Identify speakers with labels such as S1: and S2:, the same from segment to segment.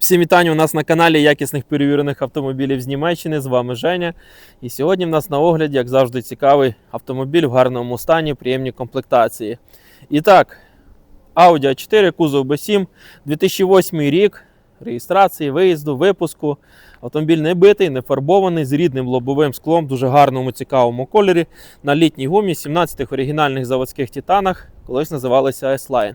S1: Всім вітання у нас на каналі якісних перевірених автомобілів з Німеччини. З вами Женя. І сьогодні в нас на огляді, як завжди, цікавий автомобіль в гарному стані, приємні комплектації. І так, Audi A4, кузов B7, 2008 рік, реєстрації, виїзду, випуску. Автомобіль не битий, не фарбований, з рідним лобовим склом, дуже гарному, цікавому кольорі. На літній гумі, 17-х оригінальних заводських титанах, колись називалися S-Line.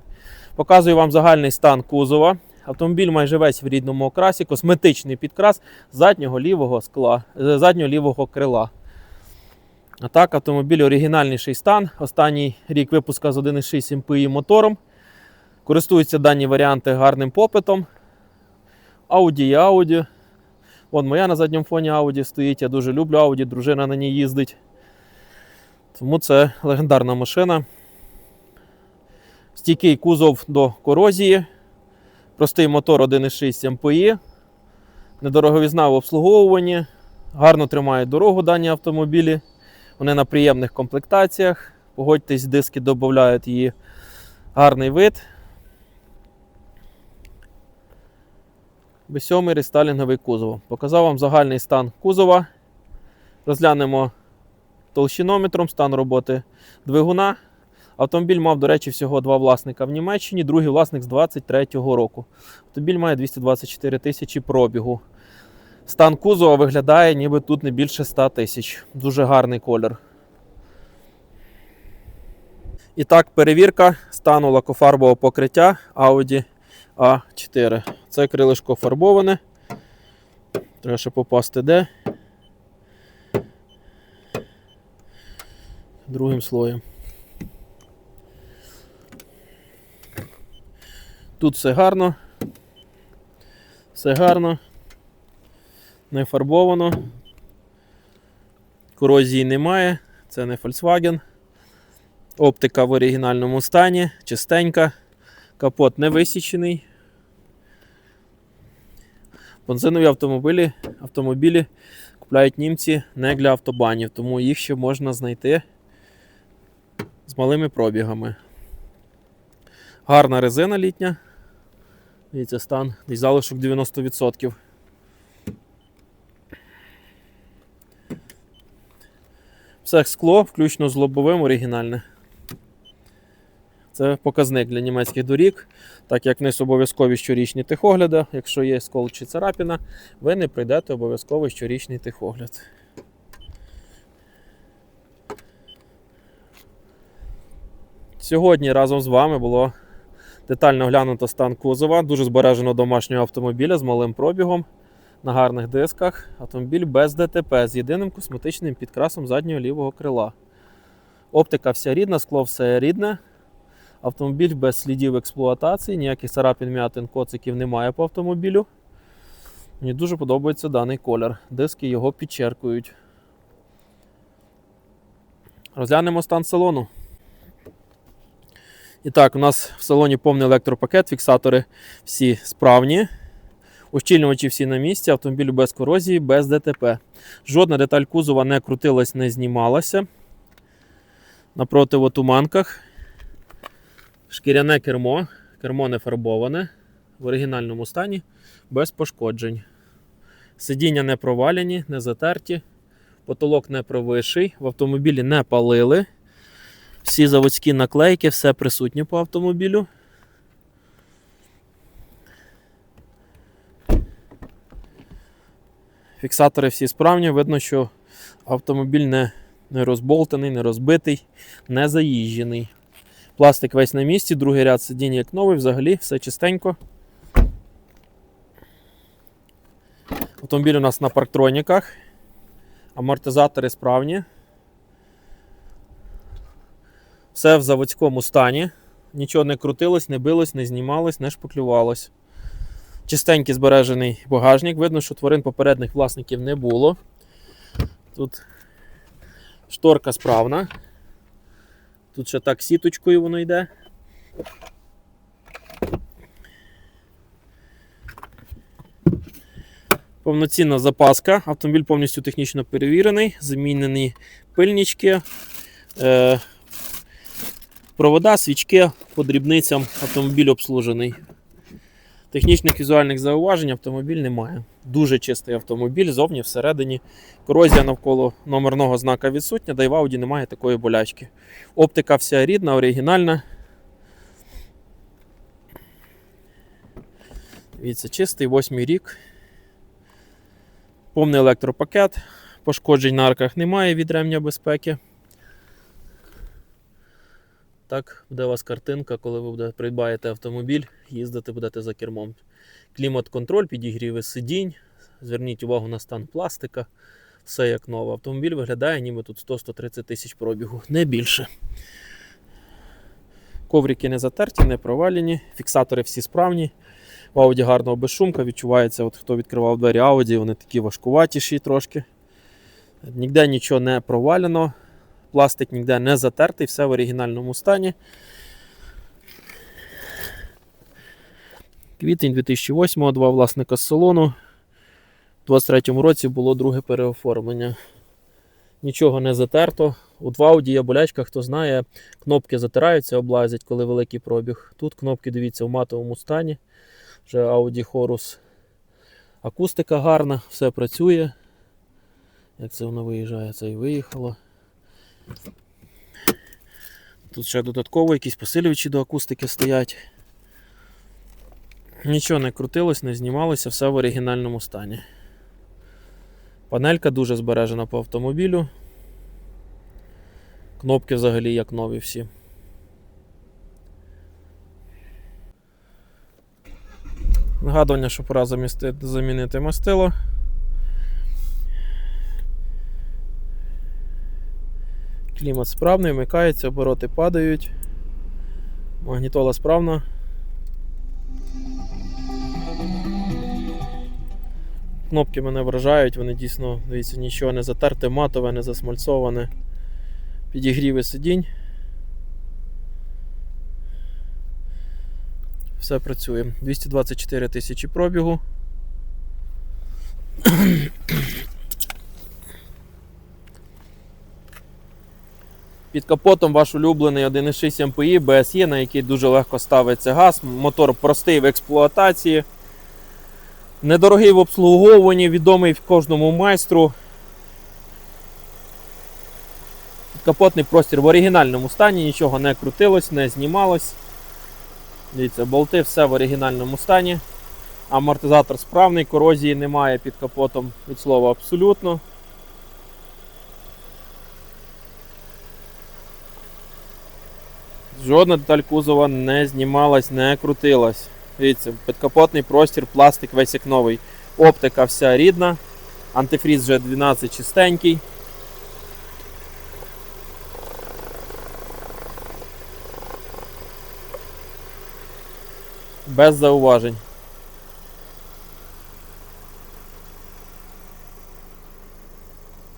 S1: Показую вам загальний стан кузова. Автомобіль майже весь в рідному окрасі, косметичний підкрас заднього лівого скла, е, заднього лівого крила. А так, автомобіль оригінальніший стан. Останній рік випуска з 1,6 МПІ мотором. Користуються дані варіанти гарним попитом. Audi і Audi. Вон моя на задньому фоні Audi стоїть. Я дуже люблю Audi, дружина на ній їздить. Тому це легендарна машина. Стійкий кузов до корозії. Простий мотор 1,6 МПІ. Недороговізна в обслуговуванні. Гарно тримають дорогу дані автомобілі. Вони на приємних комплектаціях. Погодьтесь, диски додають її гарний вид. B7 рестайлінговий кузов. Показав вам загальний стан кузова. Розглянемо толщинометром стан роботи двигуна. Автомобіль мав, до речі, всього два власника в Німеччині, другий власник з 23-го року. Автомобіль має 224 тисячі пробігу. Стан кузова виглядає, ніби тут не більше 100 тисяч. Дуже гарний колір. І так, перевірка стану лакофарбового покриття Audi A4. Це крилишко фарбоване. Треба ще попасти де. Другим слоєм. Тут все гарно. Все гарно. Не фарбовано. Корозії немає. Це не Volkswagen. Оптика в оригінальному стані, чистенька. Капот не висічений. Бензинові автомобілі, автомобілі купляють німці не для автобанів, тому їх ще можна знайти з малими пробігами. Гарна резина літня. Дивіться, стан десь залишок 90%. Все скло, включно з лобовим оригінальне. Це показник для німецьких доріг, так як в обов'язкові щорічні техогляди. Якщо є скол чи царапіна, ви не прийдете обов'язково щорічний техогляд. Сьогодні разом з вами було детально оглянуто стан кузова, дуже збережено домашнього автомобіля з малим пробігом на гарних дисках. Автомобіль без ДТП з єдиним косметичним підкрасом заднього лівого крила. Оптика вся рідна, скло все рідне. Автомобіль без слідів експлуатації, ніяких царапін, м'ятин, коциків немає по автомобілю. Мені дуже подобається даний колір. Диски його підчеркують. Розглянемо стан салону. І так, у нас в салоні повний електропакет, фіксатори всі справні. Ущільнювачі всі на місці, автомобіль без корозії, без ДТП. Жодна деталь кузова не крутилась, не знімалася. На противотуманках. Шкіряне кермо. Кермо не фарбоване. В оригінальному стані, без пошкоджень. Сидіння не проваляні, не затерті. Потолок не провисший. В автомобілі не палили. Всі заводські наклейки, все присутнє по автомобілю. Фіксатори всі справні, видно, що автомобіль не, не розболтаний, не розбитий, не заїжджений. Пластик весь на місці, другий ряд сидінь як новий, взагалі все чистенько. Автомобіль у нас на парктроніках. Амортизатори справні. Все в заводському стані. Нічого не крутилось, не билось, не знімалось, не шпаклювалось. Чистенький збережений багажник. Видно, що тварин попередніх власників не було. Тут шторка справна. Тут ще так сіточкою воно йде. Повноцінна запаска. Автомобіль повністю технічно перевірений, замінені пильнички. Провода, свічки по дрібницям автомобіль обслужений. Технічних візуальних зауважень автомобіль немає. Дуже чистий автомобіль, зовні всередині. Корозія навколо номерного знака відсутня, да й в Audi немає такої болячки. Оптика вся рідна, оригінальна. Дивіться, чистий, восьмий рік. Повний електропакет. Пошкоджень на арках немає від ремня безпеки. Так буде у вас картинка, коли ви буде- придбаєте автомобіль, їздити будете за кермом. Клімат-контроль, підігріви сидінь. Зверніть увагу на стан пластика. Все як нове. Автомобіль виглядає, ніби тут 100-130 тисяч пробігу, не більше. Коврики не затерті, не провалені, фіксатори всі справні. В Audi гарного безшумка відчувається, от хто відкривав двері Audi, вони такі важкуватіші трошки. Ніде нічого не провалено, пластик ніде не затертий, все в оригінальному стані. Квітень 2008-го, два власника з салону. У 23-му році було друге переоформлення. Нічого не затерто. В Audi є болячка, хто знає, кнопки затираються, облазять, коли великий пробіг. Тут кнопки, дивіться, в матовому стані. Вже Audi Horus. Акустика гарна, все працює. Як це воно виїжджає, це і виїхало. Тут ще додатково якісь посилювачі до акустики стоять. Нічого не крутилось, не знімалося, все в оригінальному стані. Панелька дуже збережена по автомобілю. Кнопки взагалі як нові всі. Нагадування, що пора замісти- замінити мастило. Клімат справний, вмикається, обороти падають. Магнітола справна. Кнопки мене вражають, вони дійсно, дивіться, нічого не затерте, матове, не засмальцоване. Підігріви сидінь. Все працює. 224 тисячі пробігу. Під капотом ваш улюблений 1.6 MPI BSE, на який дуже легко ставиться газ. Мотор простий в експлуатації. Недорогий в обслуговуванні, відомий в кожному майстру. Підкапотний простір в оригінальному стані, нічого не крутилось, не знімалось. Дивіться, болти все в оригінальному стані. Амортизатор справний, корозії немає під капотом від слова абсолютно. Жодна деталь кузова не знімалась, не крутилась. Дивіться, підкапотний простір, пластик весь як новий. Оптика вся рідна. Антифріз вже 12 чистенький. Без зауважень.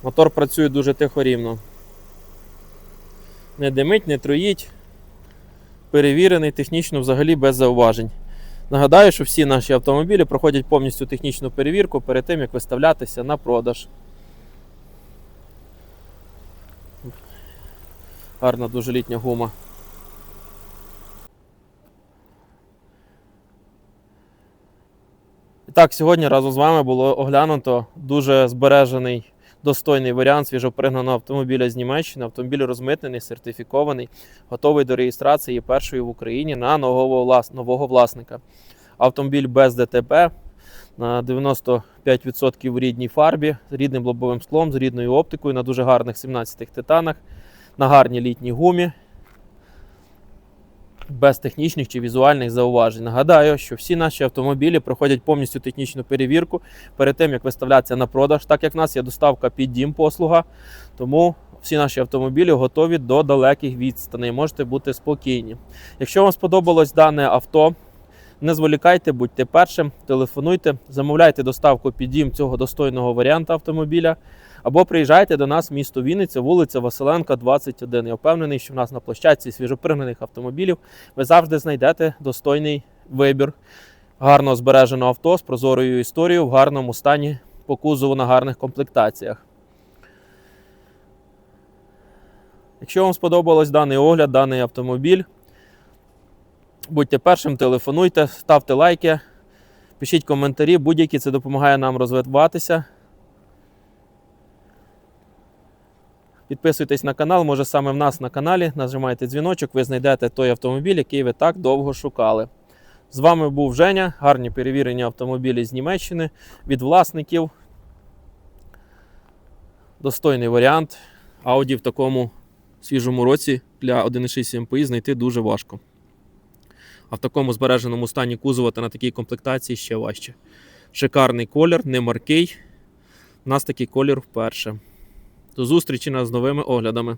S1: Мотор працює дуже тихо рівно. Не димить, не троїть. Перевірений технічно взагалі без зауважень. Нагадаю, що всі наші автомобілі проходять повністю технічну перевірку перед тим, як виставлятися на продаж. Гарна дуже літня гума. І так, сьогодні разом з вами було оглянуто дуже збережений, достойний варіант свіжопригнаного автомобіля з Німеччини. Автомобіль розмитнений, сертифікований, готовий до реєстрації першої в Україні на нового, влас... нового власника. Автомобіль без ДТП на 95% в рідній фарбі, з рідним лобовим склом, з рідною оптикою, на дуже гарних 17 титанах, на гарній літній гумі. Без технічних чи візуальних зауважень. Нагадаю, що всі наші автомобілі проходять повністю технічну перевірку перед тим, як виставлятися на продаж, так як в нас є доставка під дім послуга. Тому всі наші автомобілі готові до далеких відстаней. Можете бути спокійні. Якщо вам сподобалось дане авто, не зволікайте, будьте першим, телефонуйте, замовляйте доставку під дім цього достойного варіанта автомобіля. Або приїжджайте до нас в місто Вінниця, вулиця Василенка, 21. Я впевнений, що в нас на площадці свіжопригнаних автомобілів ви завжди знайдете достойний вибір гарного збереженого авто з прозорою історією в гарному стані по кузову на гарних комплектаціях. Якщо вам сподобалось даний огляд, даний автомобіль, будьте першим, телефонуйте, ставте лайки, Пишіть коментарі, будь-які це допомагає нам розвиватися. Підписуйтесь на канал, може саме в нас на каналі. Нажимайте дзвіночок, ви знайдете той автомобіль, який ви так довго шукали. З вами був Женя. Гарні перевірені автомобілі з Німеччини від власників. Достойний варіант. Audi в такому свіжому році для 1.6 MPI знайти дуже важко. А в такому збереженому стані кузова та на такій комплектації ще важче. Шикарний колір, не маркий. У нас такий колір вперше. До зустрічі нас з новими оглядами.